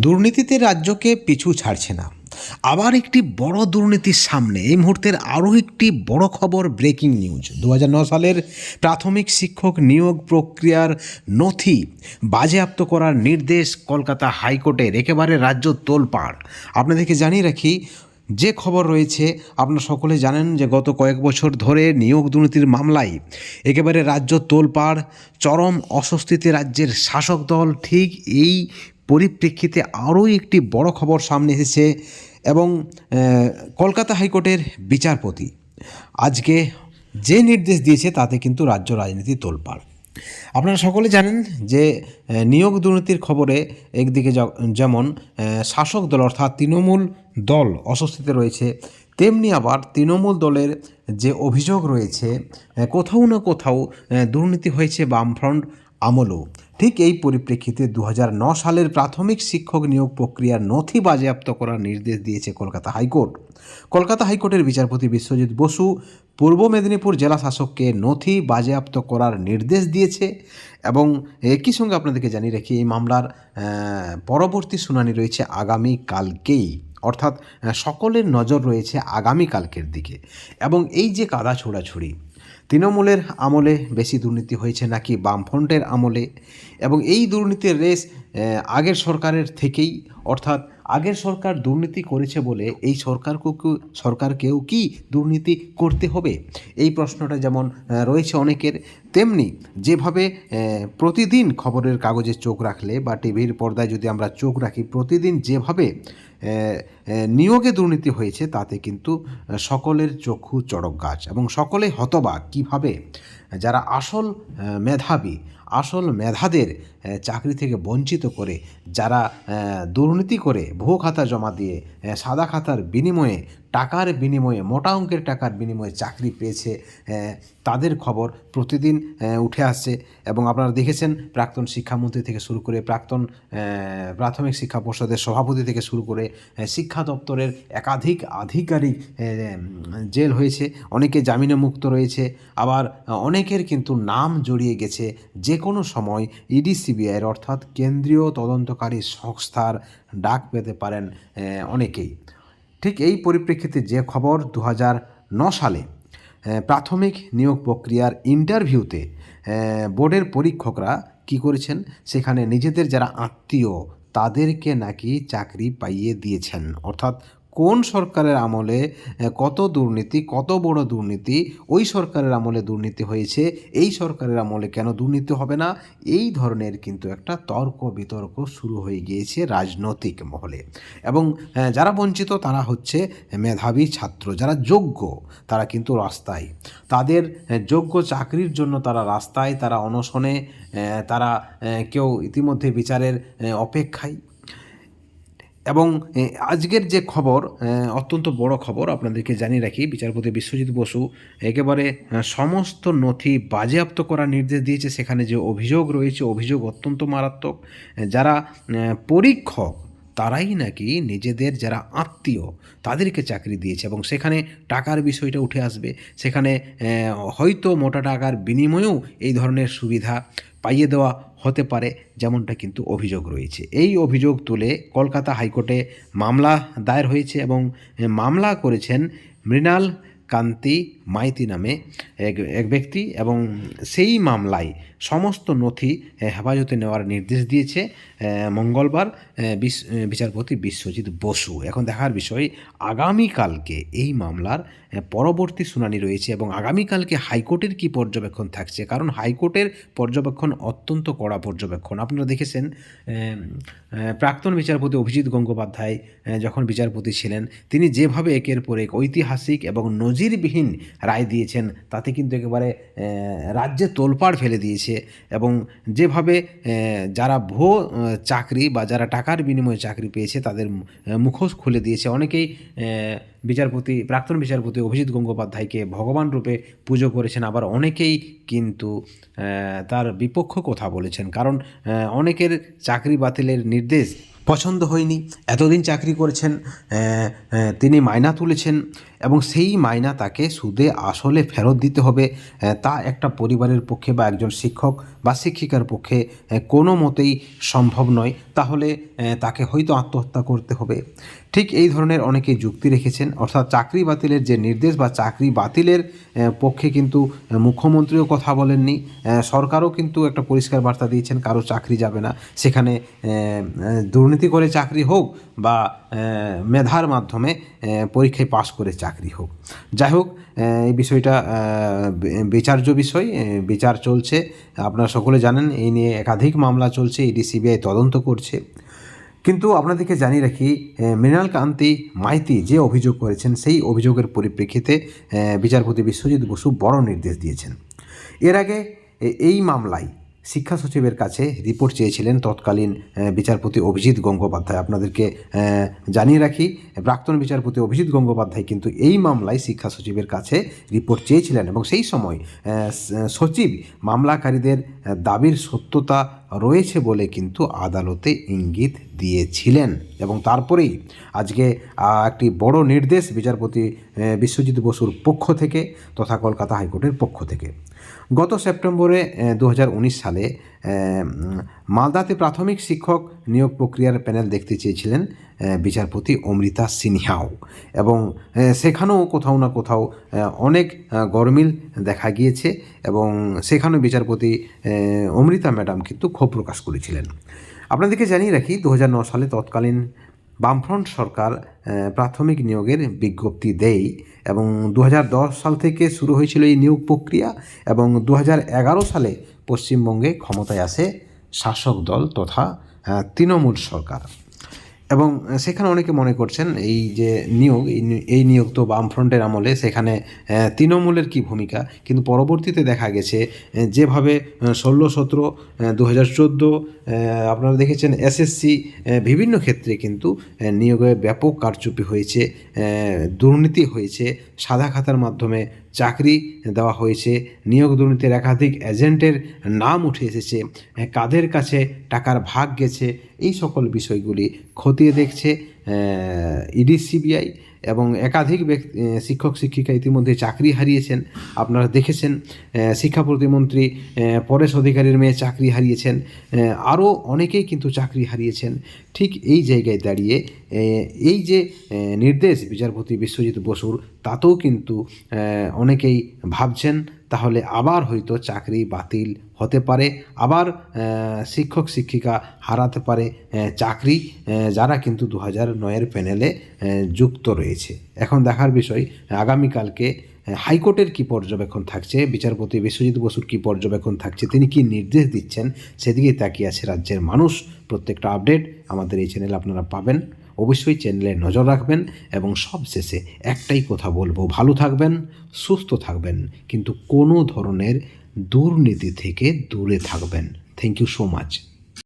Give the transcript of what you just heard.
দুর্নীতিতে রাজ্যকে পিছু ছাড়ছে না। আবার একটি বড় দুর্নীতির সামনে এই মুহূর্তের আরও একটি বড় খবর ব্রেকিং নিউজ দু সালের প্রাথমিক শিক্ষক নিয়োগ প্রক্রিয়ার নথি বাজেয়াপ্ত করার নির্দেশ কলকাতা হাইকোর্টের, একেবারে রাজ্য তোলপাড়। আপনাদেরকে জানিয়ে রাখি, যে খবর রয়েছে, আপনারা সকলে জানেন যে গত কয়েক বছর ধরে নিয়োগ দুর্নীতির মামলায় একেবারে রাজ্য তোলপাড়, চরম অস্বস্তিতে রাজ্যের শাসক দল ঠিক এই পরিপ্রেক্ষিতে আরও একটি বড় খবর সামনে এসেছে এবং কলকাতা হাইকোর্টের বিচারপতি আজকে যে নির্দেশ দিয়েছে তাতে কিন্তু রাজ্য রাজনীতি তোলপাড়। আপনারা সকলে জানেন যে নিয়োগ দুর্নীতির খবরে একদিকে যেমন শাসক দল অর্থাৎ তৃণমূল দল অস্বস্তিতে রয়েছে, তেমনি আবার তৃণমূল দলের যে অভিযোগ রয়েছে কোথাও না কোথাও দুর্নীতি হয়েছে বামফ্রন্ট আমলও। ঠিক এই পরিপ্রেক্ষিতে দু সালের প্রাথমিক শিক্ষক নিয়োগ প্রক্রিয়ার নথি বাজেয়াপ্ত করার নির্দেশ দিয়েছে কলকাতা হাইকোর্ট। কলকাতা হাইকোর্টের বিচারপতি বিশ্বজিৎ বসু পূর্ব মেদিনীপুর জেলা শাসককে নথি বাজেয়াপ্ত করার নির্দেশ দিয়েছে এবং একই সঙ্গে আপনাদেরকে জানিয়ে রাখি, এই মামলার পরবর্তী শুনানি রয়েছে আগামী কালকেই। অর্থাৎ সকলের নজর রয়েছে আগামী কালকের দিকে। এবং এই যে কাদা ছোড়াছুড়ি তৃণমূলের আমলে বেশি দুর্নীতি হয়েছে নাকি বামফ্রন্টের আমলে? এবং এই দুর্নীতির রেস আগের সরকারের থেকেই, অর্থাৎ আগের সরকার দুর্নীতি করেছে বলে এই সরকারকেও সরকারকেও কি দুর্নীতি করতে হবে? এই প্রশ্নটা যেমন রয়েছে অনেকের, তেমনি যেভাবে প্রতিদিন খবরের কাগজে চোখ রাখলে বা টিভির পর্দায় যদি আমরা চোখ রাখি, প্রতিদিন যেভাবে নিয়োগে দুর্নীতি হয়েছে, তাতে কিন্তু সকলের চক্ষু চড়ক গাছ এবং সকলে হতবাক। কীভাবে? যারা আসল মেধাবী আসল মেধাদের চাকরি থেকে বঞ্চিত করে, যারা দুর্নীতি করে, ভুয়ো খাতা জমা দিয়ে সাদা খাতার বিনিময়ে টাকার বিনিময়ে, মোটা অঙ্কের টাকার বিনিময়ে চাকরি পেয়েছে তাদের খবর প্রতিদিন উঠে আসছে এবং আপনারা দেখেছেন প্রাক্তন শিক্ষামন্ত্রী থেকে শুরু করে প্রাক্তন প্রাথমিক শিক্ষা পর্ষদের সভাপতি থেকে শুরু করে শিক্ষা দপ্তরের একাধিক আধিকারিক জেল হয়েছে, অনেকে জামিনে মুক্ত রয়েছে, আবার অনেকের কিন্তু নাম জড়িয়ে গেছে যে কোনো সময় ইডি, সিবিআইয়ের অর্থাৎ কেন্দ্রীয় তদন্তকারী সংস্থার ডাক পেতে পারেন অনেকেই। ঠিক এই পরিপ্রেক্ষিতে যে খবর দু সালে প্রাথমিক নিয়োগ প্রক্রিয়ার ইন্টারভিউতে বোর্ডের পরীক্ষকরা কি করেছেন? সেখানে নিজেদের যারা আত্মীয়, তাদেরকে নাকি চাকরি পাইয়ে দিয়েছেন। অর্থাৎ কোন সরকারের আমলে কত দুর্নীতি, কত বড় দুর্নীতি, ওই সরকারের আমলে দুর্নীতি হয়েছে, এই সরকারের আমলে কেন দুর্নীতি হবে না? এই ধরনের কিন্তু একটা তর্ক বিতর্ক শুরু হয়ে গিয়েছে রাজনৈতিক মহলে। এবং যারা বঞ্চিত তারা হচ্ছে মেধাবী ছাত্র, যারা যোগ্য, তারা কিন্তু রাস্তায়। তাদের যোগ্য চাকরির জন্য তারা রাস্তায়, তারা অনশনে তারা কেউ ইতিমধ্যে বিচারের অপেক্ষায়। এবং আজকের যে খবর অত্যন্ত বড় খবর আপনাদেরকে জানিয়ে রাখি, বিচারপতি বিশ্বজিৎ বসু একেবারে সমস্ত নথি বাজেয়াপ্ত করার নির্দেশ দিয়েছে। সেখানে যে অভিযোগ রয়েছে, অভিযোগ অত্যন্ত মারাত্মক। যারা পরীক্ষক, তারাই নাকি নিজেদের যারা আত্মীয়, তাদেরকে চাকরি দিয়েছে এবং সেখানে টাকার বিষয়টা উঠে আসবে। সেখানে হয়তো মোটা টাকার বিনিময়েও এই ধরনের সুবিধা পাইয়ে দেওয়া হতে পারে, যেমনটা কিন্তু অভিযোগ রয়েছে। এই অভিযোগ তুলে কলকাতা হাইকোর্টে মামলা দায়ের হয়েছে এবং মামলা করেছেন মৃণাল কান্তি মাইতি নামে এক এক ব্যক্তি এবং সেই মামলায় সমস্ত নথি হেফাজতে নেওয়ার নির্দেশ দিয়েছে। মঙ্গলবার বিচারপতি বিশ্বজিৎ বসু। এখন দেখার বিষয় আগামীকালকে এই মামলার পরবর্তী শুনানি রয়েছে এবং আগামীকালকে হাইকোর্টের কি পর্যবেক্ষণ থাকছে? কারণ হাইকোর্টের পর্যবেক্ষণ অত্যন্ত কড়া পর্যবেক্ষণ। আপনারা দেখেছেন প্রাক্তন বিচারপতি অভিজিৎ গঙ্গোপাধ্যায় যখন বিচারপতি ছিলেন তিনি যেভাবে একের পর এক ঐতিহাসিক এবং নজিরবিহীন রায় দিয়েছেন তাতে কিন্তু একেবারে রাজ্যে তোলপাড় ফেলে দিয়েছে এবং যেভাবে যারা এ, চাকরি বা যারা টাকার বিনিময়ে চাকরি পেয়েছে তাদের মুখোশ খুলে দিয়েছে। অনেকেই বিচারপতি, প্রাক্তন বিচারপতি অভিজিৎ গঙ্গোপাধ্যায়কে ভগবান রূপে পুজো করেছেন, আবার অনেকেই কিন্তু তার বিপক্ষ কথা বলেছেন। কারণ অনেকের চাকরি বাতিলের নির্দেশ পছন্দ হয়নি। এতদিন চাকরি করেছেন তিনি মায়না তুলেছেন। এবং সেই মাইনা তাকে সুদে আসলে ফেরত দিতে হবে তা একটা পরিবারের পক্ষে বা একজন শিক্ষক বা শিক্ষিকার পক্ষে কোনো মতেই সম্ভব নয়। তাহলে তাকে হয়তো আত্মহত্যা করতে হবে। ঠিক এই ধরনের অনেকে যুক্তি রেখেছেন। অর্থাৎ চাকরি বাতিলের যে নির্দেশ বা চাকরি বাতিলের পক্ষে কিন্তু মুখ্যমন্ত্রীও কথা বলেননি। সরকারও কিন্তু একটা পরিষ্কার বার্তা দিয়েছেন, কারও চাকরি যাবে না। সেখানে দুর্নীতি করে চাকরি হোক বা মেধার মাধ্যমে পরীক্ষায় পাশ করে চাকরি। হোক। যাই হোক এই বিষয়টা বিচার্য বিষয় বিচার চলছে। আপনারা সকলে জানেন, এই নিয়ে একাধিক মামলা চলছে ইডি সিবিআই তদন্ত করছে। কিন্তু আপনাদেরকে জানিয়ে রাখি মৃণাল কান্তি মাইতি যে অভিযোগ করেছেন, সেই অভিযোগের পরিপ্রেক্ষিতে বিচারপতি বিশ্বজিৎ বসু বড় নির্দেশ দিয়েছেন। এর আগে এই মামলায় শিক্ষা সচিবের কাছে রিপোর্ট চেয়েছিলেন তৎকালীন বিচারপতি অভিজিৎ গঙ্গোপাধ্যায়। আপনাদেরকে জানিয়ে রাখি, প্রাক্তন বিচারপতি অভিজিৎ গঙ্গোপাধ্যায় কিন্তু এই মামলায় শিক্ষা সচিবের কাছে রিপোর্ট চেয়েছিলেন এবং সেই সময় সচিব মামলাকারীদের দাবির সত্যতা রয়েছে বলে কিন্তু আদালতে ইঙ্গিত দিয়েছিলেন এবং তারপরেই আজকে একটি বড় নির্দেশ বিচারপতি বিশ্বজিৎ বসুর পক্ষ থেকে তথা কলকাতা হাইকোর্টের পক্ষ থেকে। গত সেপ্টেম্বরে দু হাজার উনিশ সালে মালদাতে প্রাথমিক শিক্ষক নিয়োগ প্রক্রিয়ার প্যানেল দেখতে চেয়েছিলেন বিচারপতি অমৃতা সিনহাও। এবং সেখানেও কোথাও না কোথাও অনেক গরমিল দেখা গিয়েছে এবং সেখানেও বিচারপতি অমৃতা ম্যাডাম কিন্তু ক্ষোভ প্রকাশ করেছিলেন। আপনাদেরকে জানিয়ে রাখি দু সালে তৎকালীন বামফ্রন্ট সরকার প্রাথমিক নিয়োগের বিজ্ঞপ্তি দেয় এবং দু হাজার দশ সাল থেকে শুরু হয়েছিল এই নিয়োগ প্রক্রিয়া এবং দু হাজার এগারো সালে পশ্চিমবঙ্গে ক্ষমতায় আসে শাসক দল তথা তৃণমূল সরকার। এবং সেখানে অনেকে মনে করছেন এই যে নিয়োগ, এই নিয়োগ তো বামফ্রন্টের আমলে, সেখানে তৃণমূলের কি ভূমিকা? কিন্তু পরবর্তীতে দেখা গেছে যেভাবে ষোলো, সতেরো দু হাজার চোদ্দ আপনারা দেখেছেন এসএসসি বিভিন্ন ক্ষেত্রে কিন্তু নিয়োগে ব্যাপক কারচুপি হয়েছে দুর্নীতি হয়েছে, সাদা খাতার মাধ্যমে চাকরি দেওয়া হয়েছে। নিয়োগ দুর্নীতির একাধিক এজেন্টের নাম উঠে এসেছে। কাদের কাছে টাকার ভাগ গেছে? এই সকল বিষয়গুলি খতিয়ে দেখছে ইডি, সিবিআই। এবং একাধিক শিক্ষক, শিক্ষিকা ইতিমধ্যে চাকরি হারিয়েছেন। আপনারা দেখেছেন শিক্ষা প্রতিমন্ত্রী পরেশ অধিকারীর মেয়ে চাকরি হারিয়েছেন আরও অনেকেই কিন্তু চাকরি হারিয়েছেন। ঠিক এই জায়গায় দাঁড়িয়ে এই যে নির্দেশ বিচারপতি বিশ্বজিৎ বসুর, তাতেও কিন্তু অনেকেই ভাবছেন তাহলে আবার হয়তো চাকরি বাতিল হতে পারে, আবার শিক্ষক, শিক্ষিকা হারাতে পারে চাকরি যারা কিন্তু দু হাজার নয়ের প্যানেলে যুক্ত রয়েছে। এখন দেখার বিষয়, আগামীকালকে হাইকোর্টের কি পর্যবেক্ষণ থাকছে, বিচারপতি বিশ্বজিৎ বসুর কি পর্যবেক্ষণ থাকছে, তিনি কি নির্দেশ দিচ্ছেন সেদিকে তাকিয়ে আছে রাজ্যের মানুষ। প্রত্যেকটা আপডেট আমাদের এই চ্যানেলে আপনারা পাবেন। অবশ্যই চ্যানেলে নজর রাখবেন এবং সবশেষে একটাই কথা বলব, ভালো থাকবেন, সুস্থ থাকবেন, কিন্তু কোনো ধরনের দুর্নীতি থেকে দূরে থাকবেন। Thank you so much